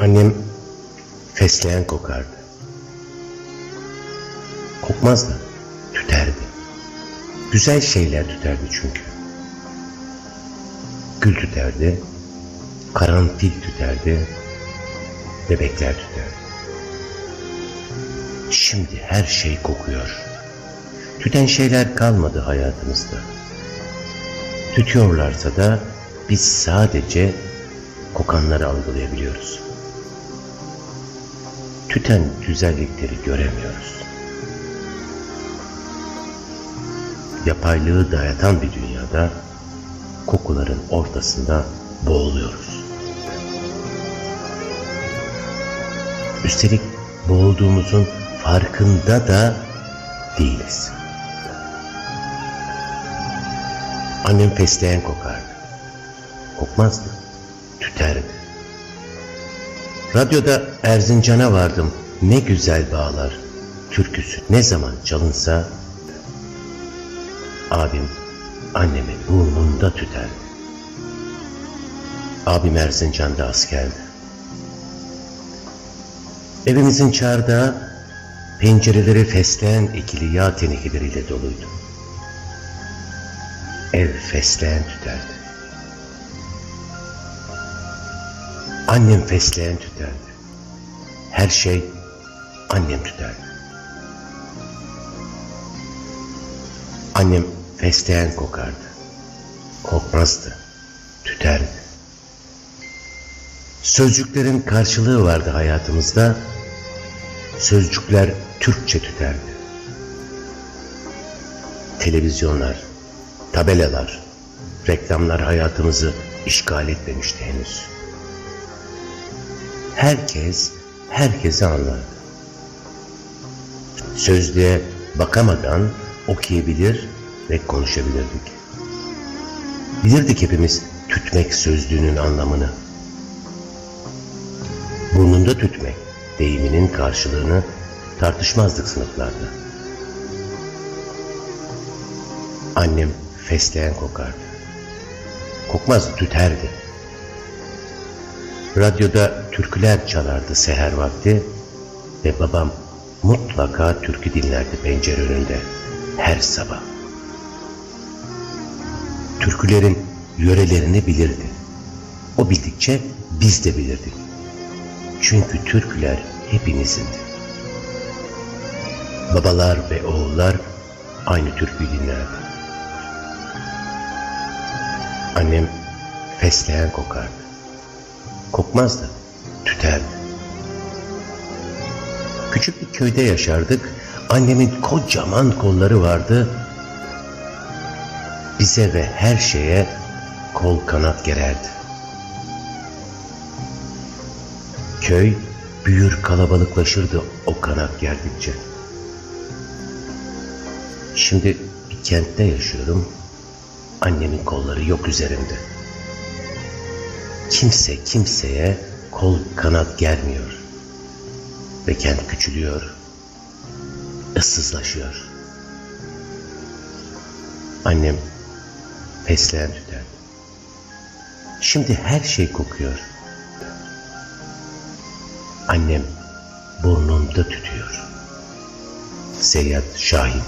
Annem fesleğen kokardı. Kokmazdı, tüterdi. Güzel şeyler tüterdi çünkü. Gül tüterdi, karanfil tüterdi, bebekler tüterdi. Şimdi her şey kokuyor. Tüten şeyler kalmadı hayatımızda. Tütüyorlarsa da biz sadece kokanları algılayabiliyoruz. Tüten güzellikleri göremiyoruz. Yapaylığı dayatan bir dünyada kokuların ortasında boğuluyoruz. Üstelik boğulduğumuzun farkında da değiliz. Annem fesleğen kokardı. Kokmazdı, tüterdi. Radyoda Erzincan'a vardım. Ne güzel bağlar. Türküsü ne zaman çalınsa abim annemin burnunda tüterdi. Abim Erzincan'da askerdi. Evimizin çardağı pencereleri fesleğen ikili yağ tenekeleriyle doluydu. Ev fesleğen tüterdi. Annem fesleğen tüterdi. Her şey annem tüterdi. Annem fesleğen kokardı. Kokmazdı, tüterdi. Sözcüklerin karşılığı vardı hayatımızda. Sözcükler Türkçe tüterdi. Televizyonlar, tabelalar, reklamlar hayatımızı işgal etmemişti henüz. Herkes, herkese anlardı. Sözlüğe bakamadan okuyabilir ve konuşabilirdik. Bilirdik hepimiz tütmek sözlüğünün anlamını. Burnunda tütmek deyiminin karşılığını tartışmazdık sınıflarda. Annem fesleğen kokardı. Kokmaz tüterdi. Radyoda türküler çalardı seher vakti ve babam mutlaka türkü dinlerdi pencere önünde her sabah. Türkülerin yörelerini bilirdi. O bildikçe biz de bilirdik. Çünkü türküler hepimizindi. Babalar ve oğullar aynı türküyü dinlerdi. Annem fesleğen kokardı. Kokmazdı, tüterdi. Küçük bir köyde yaşardık. Annemin kocaman kolları vardı. Bize ve her şeye kol kanat gererdi. Köy büyür kalabalıklaşırdı o kanat gerdikçe. Şimdi bir kentte yaşıyorum. Annemin kolları yok üzerimde. Kimse kimseye kol kanat germiyor. Ve kent küçülüyor. ıssızlaşıyor. Annem fesleğen tüterdi. Şimdi her şey kokuyor. Annem burnumda tütüyor. Seyyad Şahin